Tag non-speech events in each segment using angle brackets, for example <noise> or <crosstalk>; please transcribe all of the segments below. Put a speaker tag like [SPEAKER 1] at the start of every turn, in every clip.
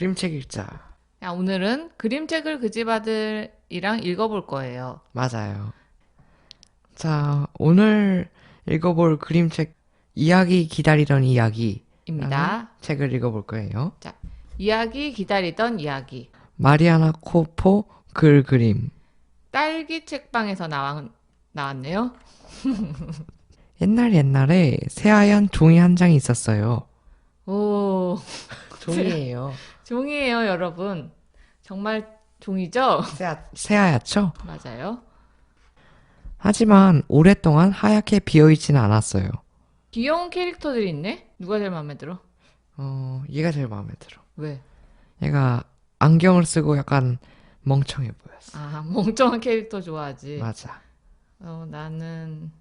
[SPEAKER 1] 그림책 읽자.
[SPEAKER 2] 야, 오늘은 그림책을 그 집 아들이랑 읽어볼 거예요.
[SPEAKER 1] 맞아요. 자, 오늘 읽어볼 그림책 이야기 기다리던 이야기
[SPEAKER 2] 입니다.
[SPEAKER 1] 책을 읽어볼 거예요.
[SPEAKER 2] 이야기 기다리던 이야기.
[SPEAKER 1] 마리아나 코포 글 그림.
[SPEAKER 2] 딸기 책방에서 나와, 나왔네요. <laughs>
[SPEAKER 1] 옛날 옛날에 새하얀 종이 한 장이 있었어요.
[SPEAKER 2] 오,
[SPEAKER 1] 종이에요. <laughs>
[SPEAKER 2] 종이에요, 여러분. 정말 종이죠? <laughs>
[SPEAKER 1] 새하, 새하얗죠?
[SPEAKER 2] 맞아요.
[SPEAKER 1] 하지만 오랫동안 하얗게 비어있지는 않았어요.
[SPEAKER 2] 귀여운 캐릭터들이 있네? 누가 제일 마음에 들어?
[SPEAKER 1] 어, 얘가 제일 마음에 들어.
[SPEAKER 2] 왜?
[SPEAKER 1] 얘가 안경을 쓰고 약간 멍청해 보였어.
[SPEAKER 2] 아, <laughs> 멍청한 캐릭터 좋아하지.
[SPEAKER 1] 맞아.
[SPEAKER 2] 어, 나는,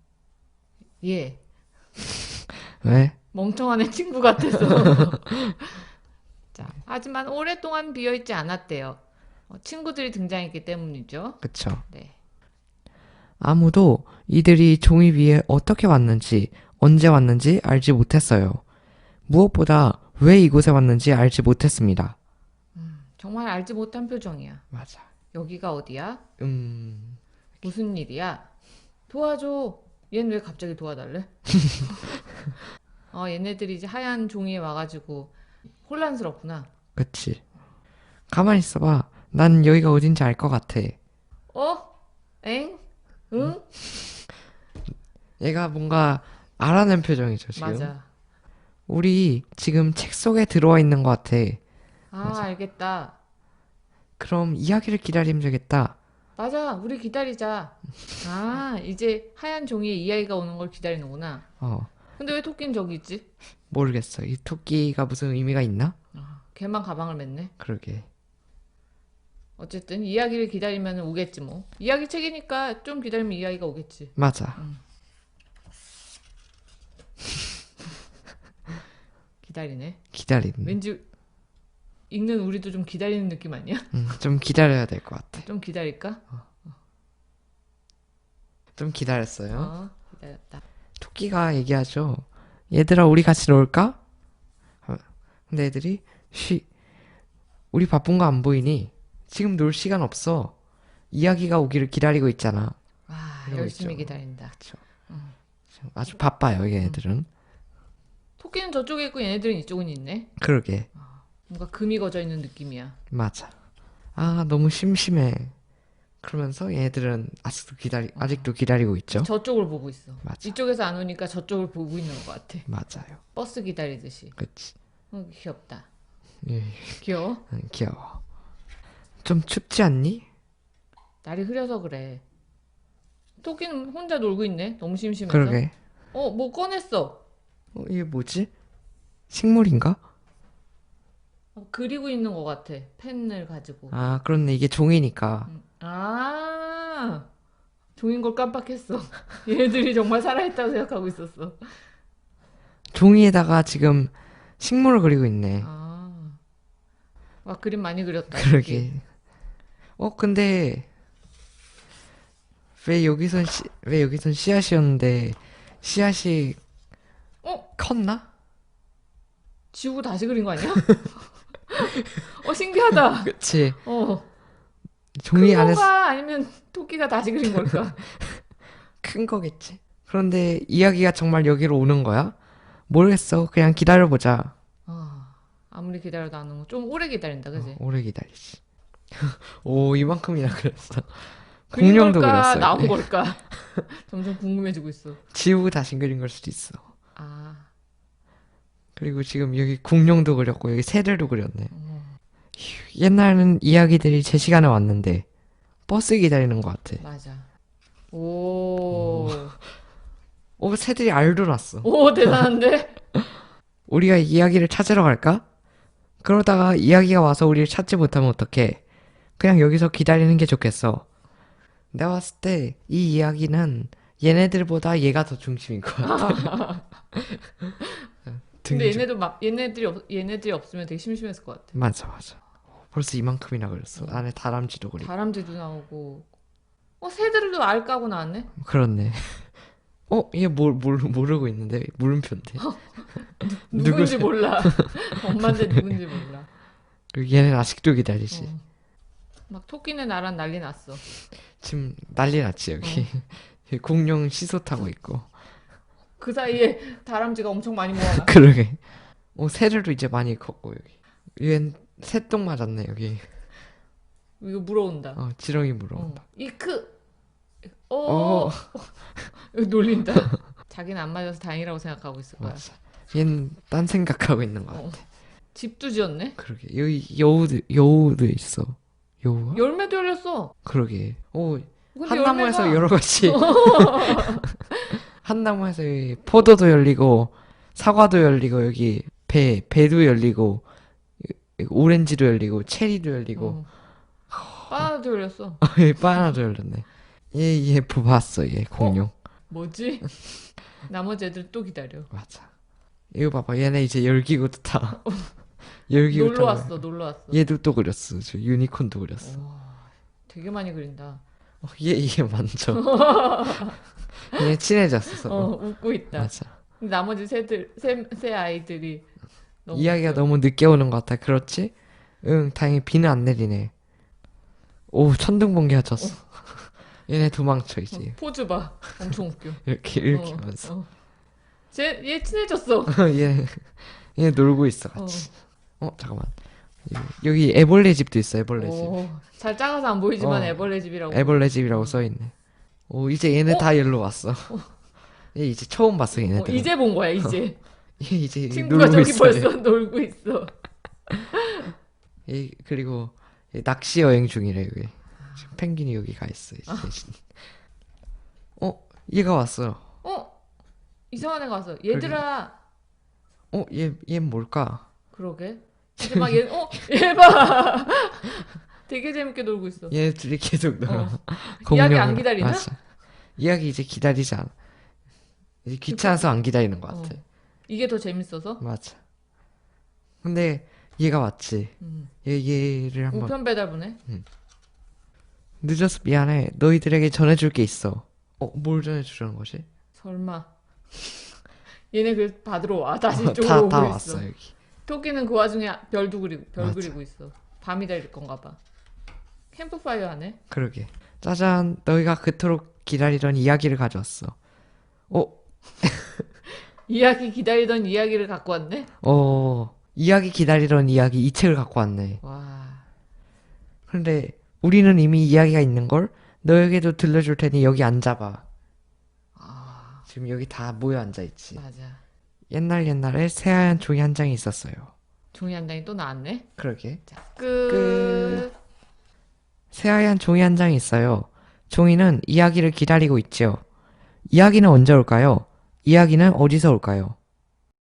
[SPEAKER 2] 얘.
[SPEAKER 1] 왜?
[SPEAKER 2] 멍청한 애 친구 같아서. <laughs> 자, 하지만 오랫동안 비어 있지 않았대요. 어, 친구들이 등장했기 때문이죠.
[SPEAKER 1] 그쵸.
[SPEAKER 2] 네.
[SPEAKER 1] 아무도 이들이 종이 위에 어떻게 왔는지, 언제 왔는지 알지 못했어요. 무엇보다 왜 이곳에 왔는지 알지 못했습니다.
[SPEAKER 2] 정말 알지 못한 표정이야.
[SPEAKER 1] 맞아.
[SPEAKER 2] 여기가 어디야?
[SPEAKER 1] 음,
[SPEAKER 2] 무슨 일이야? 도와줘. 얘는 왜 갑자기 도와달래? <laughs> 어, 얘네들이 이제 하얀 종이에 와가지고 혼란스럽구나.
[SPEAKER 1] 그치. 가만히 있어봐. 난 여기가 어딘지 알 것 같아.
[SPEAKER 2] 어? 엥? 응?
[SPEAKER 1] 얘가 뭔가 알아낸 표정이죠, 지금.
[SPEAKER 2] 맞아.
[SPEAKER 1] 우리 지금 책 속에 들어와 있는 것 같아.
[SPEAKER 2] 아, 알겠다.
[SPEAKER 1] 그럼 이야기를 기다리면 되겠다.
[SPEAKER 2] 맞아. 우리 기다리자. 아, 이제 하얀 종이에 이야기가 오는 걸 기다리는구나.
[SPEAKER 1] 어,
[SPEAKER 2] 근데 왜 토끼는 저기 있지?
[SPEAKER 1] 모르겠어. 이 토끼가 무슨 의미가 있나?
[SPEAKER 2] 아, 걔만 가방을 맸네.
[SPEAKER 1] 그러게.
[SPEAKER 2] 어쨌든 이야기를 기다리면 오겠지 뭐. 이야기 책이니까 좀 기다리면 이야기가 오겠지.
[SPEAKER 1] 맞아. <laughs>
[SPEAKER 2] 기다리네.
[SPEAKER 1] 기다리는.
[SPEAKER 2] 왠지 읽는 우리도 좀 기다리는 느낌 아니야?
[SPEAKER 1] 음, 좀 기다려야 될 것 같아.
[SPEAKER 2] 좀 기다릴까?
[SPEAKER 1] 좀 기다렸어요.
[SPEAKER 2] 어, 기다렸다.
[SPEAKER 1] 토끼가 얘기하죠. 얘들아, 우리 같이 놀까? 어, 근데 애들이, 쉬, 우리 바쁜 거 안 보이니? 지금 놀 시간 없어. 이야기가 오기를 기다리고 있잖아.
[SPEAKER 2] 와, 열심히
[SPEAKER 1] 있죠.
[SPEAKER 2] 기다린다.
[SPEAKER 1] 그쵸. 지금 아주 바빠요, 얘네들은.
[SPEAKER 2] 토끼는 저쪽에 있고 얘네들은 이쪽은 있네.
[SPEAKER 1] 그러게.
[SPEAKER 2] 뭔가 금이 거져 있는 느낌이야.
[SPEAKER 1] 맞아. 아, 너무 심심해. 그러면서 얘네들은 아직도 기다리, 아직도 기다리고 있죠?
[SPEAKER 2] 저쪽을 보고 있어.
[SPEAKER 1] 맞아.
[SPEAKER 2] 이쪽에서 안 오니까 저쪽을 보고 있는 것 같아.
[SPEAKER 1] 맞아요.
[SPEAKER 2] 버스 기다리듯이.
[SPEAKER 1] 그치.
[SPEAKER 2] 어, 귀엽다.
[SPEAKER 1] 예,
[SPEAKER 2] 귀여워?
[SPEAKER 1] 응, 귀여워. 좀 춥지 않니?
[SPEAKER 2] 날이 흐려서 그래. 토끼는 혼자 놀고 있네. 너무 심심해서.
[SPEAKER 1] 그러게.
[SPEAKER 2] 어, 뭐 꺼냈어.
[SPEAKER 1] 어, 이게 뭐지? 식물인가?
[SPEAKER 2] 어, 그리고 있는 것 같아. 펜을 가지고.
[SPEAKER 1] 아, 그렇네. 이게 종이니까.
[SPEAKER 2] 음. 아, 종인 걸 깜빡했어. <laughs> 얘네들이 정말 살아있다고 생각하고 있었어.
[SPEAKER 1] 종이에다가 지금 식물을 그리고 있네.
[SPEAKER 2] 아, 와 그림 많이 그렸다. <laughs>
[SPEAKER 1] 그러게. 어, 근데 왜 여기선 씨, 왜 여기선 씨앗이었는데 씨앗이
[SPEAKER 2] 어,
[SPEAKER 1] 컸나?
[SPEAKER 2] 지우고 다시 그린 거 아니야? <laughs> <laughs> 어 신기하다.
[SPEAKER 1] 그치.
[SPEAKER 2] 어,
[SPEAKER 1] 종이
[SPEAKER 2] 큰
[SPEAKER 1] 안에서
[SPEAKER 2] 거가 아니면 토끼가 다시 그린 걸까? <laughs>
[SPEAKER 1] 큰 거겠지. 그런데 이야기가 정말 여기로 오는 거야? 모르겠어. 그냥 기다려보자.
[SPEAKER 2] 어, 아무리 기다려도 안 오고 좀 오래 기다린다, 그지?
[SPEAKER 1] 어, 오래 기다리지. <laughs> 오, 이만큼이나 그렸어.
[SPEAKER 2] 그린
[SPEAKER 1] 공룡도
[SPEAKER 2] 걸까
[SPEAKER 1] 그렸어요.
[SPEAKER 2] 나온
[SPEAKER 1] 네.
[SPEAKER 2] 걸까? 점점 궁금해지고 있어.
[SPEAKER 1] 지우고 다시 그린 걸 수도 있어.
[SPEAKER 2] 아,
[SPEAKER 1] 그리고 지금 여기 공룡도 그렸고 여기 새들도 그렸네.
[SPEAKER 2] 어,
[SPEAKER 1] 휴, 옛날에는 이야기들이 제 시간에 왔는데 버스 기다리는 것 같아.
[SPEAKER 2] 맞아. 오,
[SPEAKER 1] 오, 새들이 알도 났어.
[SPEAKER 2] 오 대단한데? <laughs>
[SPEAKER 1] 우리가 이야기를 찾으러 갈까? 그러다가 이야기가 와서 우리를 찾지 못하면 어떡해? 그냥 여기서 기다리는 게 좋겠어. 내가 봤을 때 이 이야기는 얘네들보다 얘가 더 중심인 것 같아. <laughs>
[SPEAKER 2] 근데 얘네도 막 얘네들이 없 얘네들이 없으면 되게 심심했을 것 같아.
[SPEAKER 1] 맞아 맞아. 벌써 이만큼이나 그렸어. 안에 다람쥐도 그리고.
[SPEAKER 2] 다람쥐도 나오고. 어 새들도 알 까고 나왔네.
[SPEAKER 1] 그렇네. <laughs> 어, 얘 뭘, 뭘, 모르고 있는데? 물음표인데. <laughs>
[SPEAKER 2] 누군지
[SPEAKER 1] 누구세요?
[SPEAKER 2] 몰라. <laughs> 엄마인데 누군지 몰라.
[SPEAKER 1] 그리고 얘는 아직도 기다리지.
[SPEAKER 2] 어. 막 토끼네 나란 난리 났어.
[SPEAKER 1] 지금 난리 났지 여기. 공룡 시소 타고 있고.
[SPEAKER 2] 그 사이에 다람쥐가 엄청 많이 모아놔. <laughs>
[SPEAKER 1] 그러게. 어 새들도 이제 많이 컸고 여기. 얘는 새똥 맞았네 여기.
[SPEAKER 2] 이거 물어온다.
[SPEAKER 1] 어 지렁이
[SPEAKER 2] 어.
[SPEAKER 1] 물어온다.
[SPEAKER 2] 이크. 어.
[SPEAKER 1] 어. <laughs>
[SPEAKER 2] 이거 놀린다. <laughs> 자기는 안 맞아서 다행이라고 생각하고 있을 거야.
[SPEAKER 1] 맞아. 얘는 딴 생각하고 있는 것 같아.
[SPEAKER 2] 어. 집도 지었네.
[SPEAKER 1] 그러게 여기 여우도 여우도 있어. 여우?
[SPEAKER 2] 열매도 열렸어.
[SPEAKER 1] 그러게. 오
[SPEAKER 2] 근데
[SPEAKER 1] 한 나무에서
[SPEAKER 2] 열매가-
[SPEAKER 1] 여러 가지. 한 나무에서 여기 포도도 열리고 사과도 열리고 여기 배 배도 열리고 오렌지도 열리고 체리도 열리고
[SPEAKER 2] 어. 바나나도 열렸어.
[SPEAKER 1] 여기 <laughs> 바나나도 열렸네. 얘얘 봐봤어 얘 공룡.
[SPEAKER 2] 뭐지? <laughs> 나머지 애들 또 기다려.
[SPEAKER 1] 맞아. 이거 봐봐 얘네 이제 열기구도 타. <laughs> 열기구
[SPEAKER 2] 놀러
[SPEAKER 1] 타고.
[SPEAKER 2] 왔어, 놀러 왔어.
[SPEAKER 1] 얘도 또 그렸어. 저 유니콘도 그렸어.
[SPEAKER 2] 되게 많이 그린다.
[SPEAKER 1] 어, 얘얘 만져. 얘 친해졌어.
[SPEAKER 2] 어, 웃고 있다.
[SPEAKER 1] 맞아.
[SPEAKER 2] 근데 나머지 새들, 새, 새 아이들이 너무
[SPEAKER 1] 이야기가
[SPEAKER 2] 웃겨.
[SPEAKER 1] 너무 늦게 오는 것 같아. 그렇지? 응, 다행히 비는 안 내리네. 오, 천둥 번개가 쳤어. 얘네 도망쳐
[SPEAKER 2] 어,
[SPEAKER 1] 이제.
[SPEAKER 2] 포즈 봐. 엄청 웃겨.
[SPEAKER 1] 이렇게 이렇게
[SPEAKER 2] 어,
[SPEAKER 1] 하면서.
[SPEAKER 2] 어. 쟤, 얘 친해졌어. <laughs>
[SPEAKER 1] 얘, 얘 놀고 있어
[SPEAKER 2] 어.
[SPEAKER 1] 같이. 어, 잠깐만. 여기, 애벌레 집도 있어. 애벌레 집.
[SPEAKER 2] 오, 잘 작아서 안 보이지만
[SPEAKER 1] 어.
[SPEAKER 2] 애벌레 집이라고.
[SPEAKER 1] 애벌레 집이라고 써 있네. 오, 이제 얘네 다 일로 왔어. 얘 이제 처음 봤어
[SPEAKER 2] 어,
[SPEAKER 1] 얘네들.
[SPEAKER 2] 이제 본 거야, 이제. <laughs>
[SPEAKER 1] 얘 이제
[SPEAKER 2] 친구가 저기
[SPEAKER 1] 있어.
[SPEAKER 2] 벌써 놀고 있어. <laughs>
[SPEAKER 1] 얘 그리고 얘 낚시 여행 중이래 여기. 지금 펭귄이 여기 가 있어. 이제. 어, 얘가 왔어.
[SPEAKER 2] 어? 이상한 애가 왔어. 얘들아.
[SPEAKER 1] 어, 얘, 얘 뭘까?
[SPEAKER 2] 그러게. 이제 막 얘, 어? <laughs> 얘 봐. <laughs> 되게 재밌게 놀고 있어.
[SPEAKER 1] 얘 둘이 계속 놀아.
[SPEAKER 2] 어. <laughs> 이야기 안. 기다리나?
[SPEAKER 1] 맞아. 이야기 이제 기다리지 않아. 이제 귀찮아서 안 기다리는 것
[SPEAKER 2] 어.
[SPEAKER 1] 같아.
[SPEAKER 2] 이게 더 재밌어서?
[SPEAKER 1] 맞아. 근데 얘가 왔지.
[SPEAKER 2] 음.
[SPEAKER 1] 얘, 얘를 한번
[SPEAKER 2] 우편 배달부네.
[SPEAKER 1] 늦어서 미안해. 너희들에게 전해줄 게 있어. 어, 뭘 전해주려는 거지?
[SPEAKER 2] 설마. 얘네 그 받으러 와. 다시
[SPEAKER 1] 어,
[SPEAKER 2] 이쪽으로
[SPEAKER 1] 다,
[SPEAKER 2] 오고
[SPEAKER 1] 다
[SPEAKER 2] 있어.
[SPEAKER 1] 왔어 여기.
[SPEAKER 2] 토끼는 그 와중에 별도 그리고 별
[SPEAKER 1] 맞아.
[SPEAKER 2] 그리고 있어. 밤이 될 건가 봐. 캠프파이어 하네.
[SPEAKER 1] 그러게. 짜잔, 너희가 그토록 기다리던 이야기를 가져왔어. 어, <laughs>
[SPEAKER 2] 이야기 기다리던 이야기를 갖고 왔네.
[SPEAKER 1] 어, 이야기 기다리던 이야기 이 책을 갖고 왔네.
[SPEAKER 2] 와.
[SPEAKER 1] 근데 우리는 이미 이야기가 있는 걸 너에게도 들려줄 테니 여기 앉아봐.
[SPEAKER 2] 아,
[SPEAKER 1] 지금 여기 다 모여 앉아 있지.
[SPEAKER 2] 맞아.
[SPEAKER 1] 옛날 옛날에 새하얀 종이 한 장이 있었어요.
[SPEAKER 2] 종이 한 장이 또 나왔네.
[SPEAKER 1] 그러게.
[SPEAKER 2] 끝.
[SPEAKER 1] 새하얀 종이 한 장이 있어요. 종이는 이야기를 기다리고 있지요. 이야기는 언제 올까요? 이야기는 어디서 올까요?